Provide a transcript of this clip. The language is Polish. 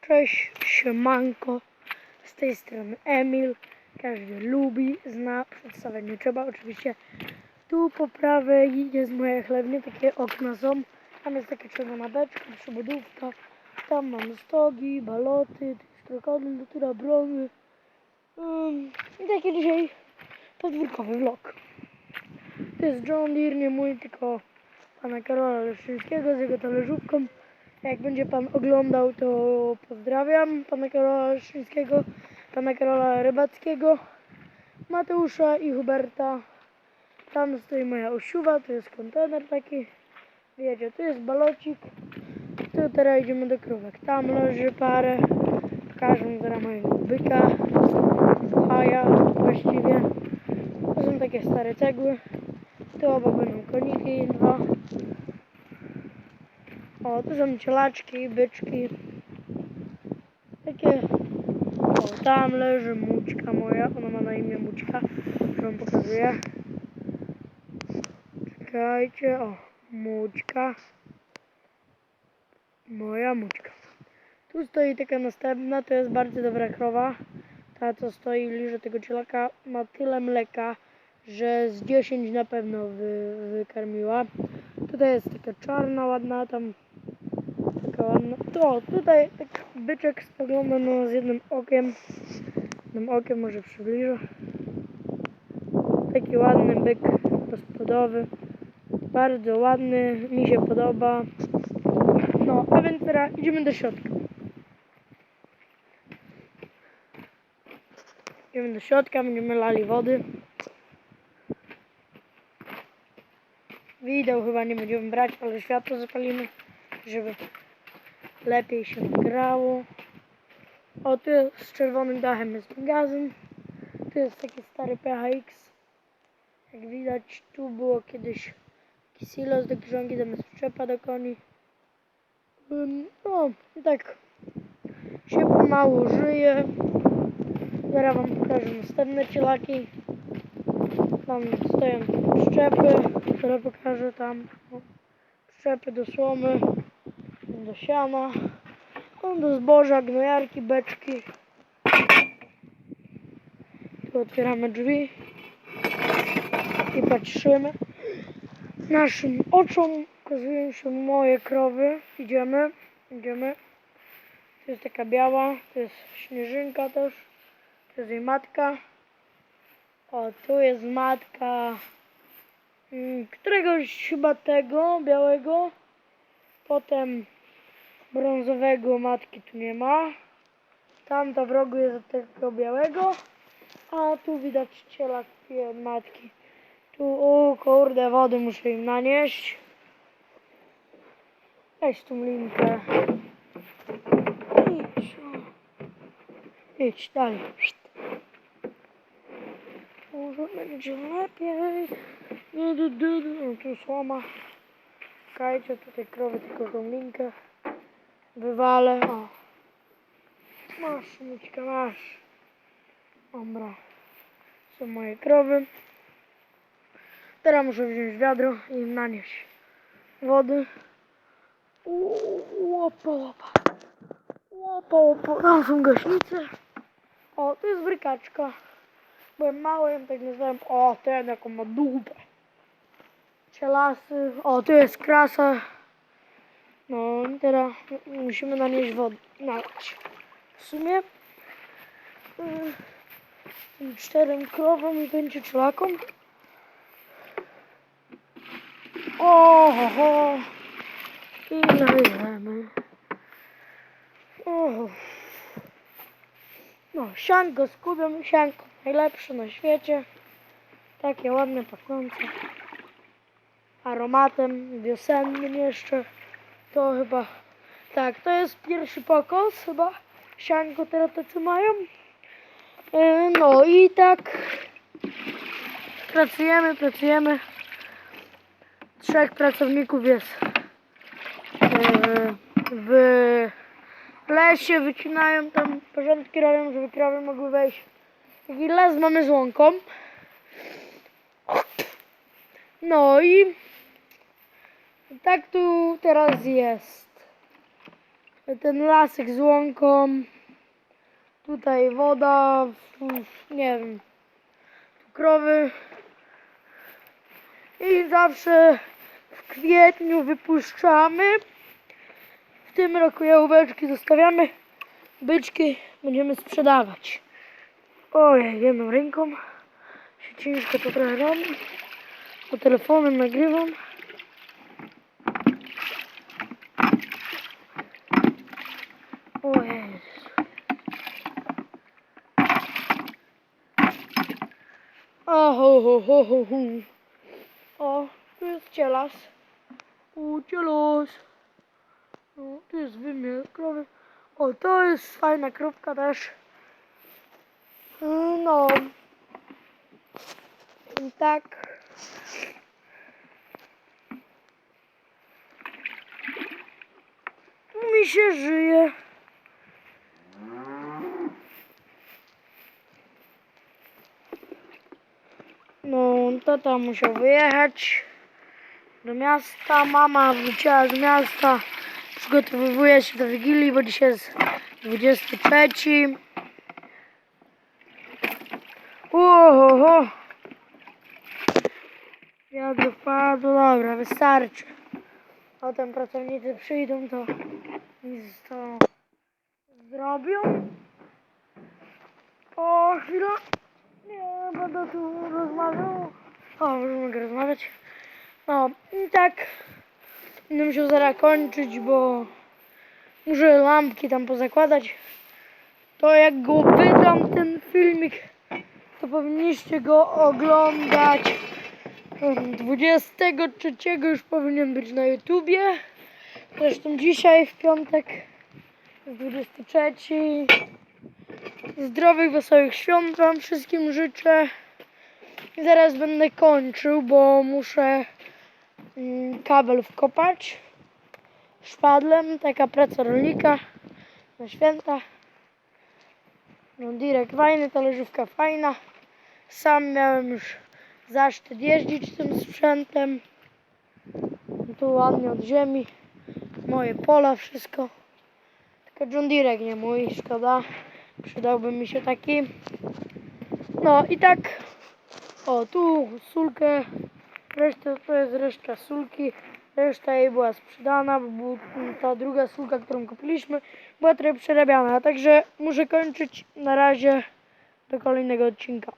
Cześć, siemanko. Z tej strony Emil. Każdy lubi, zna, przedstawiać nie trzeba. Oczywiście tu po prawej jest moje chlewnie, takie okna są. Tam jest taka czerwona beczka, przybudówka. Tam mam stogi, baloty, krokodyl, natura brony. Um, I taki dzisiaj podwórkowy vlog. To jest John Deere, nie mój, tylko pana Karola Leszczyńskiego z jego talerzówką. Jak będzie pan oglądał, to pozdrawiam pana Karola Leszczyńskiego, pana Karola Rybackiego, Mateusza i Huberta. Tam stoi moja osiuwa, tu jest kontener taki. Wiecie, tu jest balocik. Tu teraz idziemy do krówek. Tam leży parę. Pokażę zaraz mojego byka. Haja właściwie. To są takie stare cegły. Tu obok będą koniki dwa. O, tu są cielaczki, byczki. Takie. O, tam leży mućka moja. Ona ma na imię mućka. Już wam pokazuję. Czekajcie. O, mućka. Moja mućka. Tu stoi taka następna. To jest bardzo dobra krowa. Ta, co stoi liże tego cielaka, ma tyle mleka, że z 10 na pewno wy, wykarmiła. Tutaj jest taka czarna, ładna, tam taka ładna. To, tutaj tak byczek spogląda na nas jednym okiem. Jednym okiem może przybliżę. Taki ładny byk gospodowy. Bardzo ładny, mi się podoba. No, a więc teraz idziemy do środka. Idziemy do środka, będziemy lali wody. Wideo chyba nie będziemy brać, ale światło zapalimy, żeby lepiej się grało. O, tu z czerwonym dachem jest magazyn. Tu jest taki stary PHX. Jak widać, tu było kiedyś silos do grzągi, tam jest przyczepa do koni. No, i tak się pomału żyje. Zaraz wam pokażę następne cielaki. Tam stoją przyczepy, które pokażę tam. O, Przyczepy do słomy, do siana, do zboża, gnojarki, beczki. Tu otwieramy drzwi i patrzymy. Naszym oczom ukazują się moje krowy. Idziemy, idziemy. Tu jest taka biała, to jest śnieżynka też. To jest jej matka. O, tu jest matka mm, któregoś chyba tego białego. Potem brązowego matki tu nie ma. Tam w rogu jest od tego białego. A tu widać cielak matki. Tu, o kurde, wody muszę im nanieść. Weź tą linkę. Idź. Idź dalej. Może będzie lepiej. Du, du, du, du. O, Tu słoma. Czekajcie, tutaj krowy tylko tą linkę wywalę. O. Masz, Mićka, masz. Dobra. Są moje krowy. Teraz muszę wziąć wiadro i nanieść wody. Łopa, łopa. Łopa, łopa. Tam są gaśnice. O, to jest brykaczka. Byłem małym, tak nazwałem. O, ten jaką ma dupę. Cielasy. O, tu jest krasa. No i teraz musimy nanieść wodę. Nalać. W sumie y, tym czterem krowom i pięciu czelakom. O, ho, ho. I nalejemy. O. No, sianko z kubem, sianko najlepsze na świecie. Takie ładne, pachnące. Aromatem wiosennym jeszcze. To chyba, tak, to jest pierwszy pokos chyba. Sianko teraz tacy mają. E, No i tak pracujemy, pracujemy. Trzech pracowników jest e, w lesie, wycinają tam, porządki robią, żeby krowy mogły wejść. Taki las mamy z łąką. No i tak tu teraz jest. ten lasek z łąką, tutaj woda, nie wiem, tu krowy i zawsze w kwietniu wypuszczamy. W tym roku jałóweczki zostawiamy, byczki będziemy sprzedawać. Ojej, jedną ręką się ciężko to trochę robi, bo telefonem nagrywam. Ojej. O, ho, ho, ho. O, tu jest cielas. O, cielos. O, tu jest wymiar krowy. O, to jest fajna krówka też. No. I tak. Mi się żyje. No, tata musiał wyjechać do miasta. Mama wróciła z miasta. Przygotowuje się do Wigilii, bo dzisiaj jest 23. Oho, Wiadro wpadło, dobra, wystarczy. Potem pracownicy przyjdą, to nic to zrobią. O, chwila. Nie, będę tu rozmawiał. O, już mogę rozmawiać. No, i tak. Będę musiał zaraz kończyć, bo muszę lampki tam pozakładać. To jak go wydam ten filmik, to powinniście go oglądać. em, 23 już powinien być na YouTubie. Zresztą dzisiaj w piątek jest 23. Zdrowych, wesołych świąt Wam wszystkim życzę. I zaraz będę kończył, bo muszę mm, kabel wkopać szpadlem. Taka praca rolnika na święta. No direkt fajny, talerzówka fajna. Sam miałem już zaszczyt jeździć tym sprzętem. Tu ładnie od ziemi. Moje pola, wszystko. Tylko John Deere nie mój, szkoda. Przydałby mi się taki. No i tak. O, tu sulkę. Reszta to jest reszta sulki. Reszta jej była sprzedana, bo ta druga sulka, którą kupiliśmy, była trochę przerabiana. Także muszę kończyć na razie do kolejnego odcinka.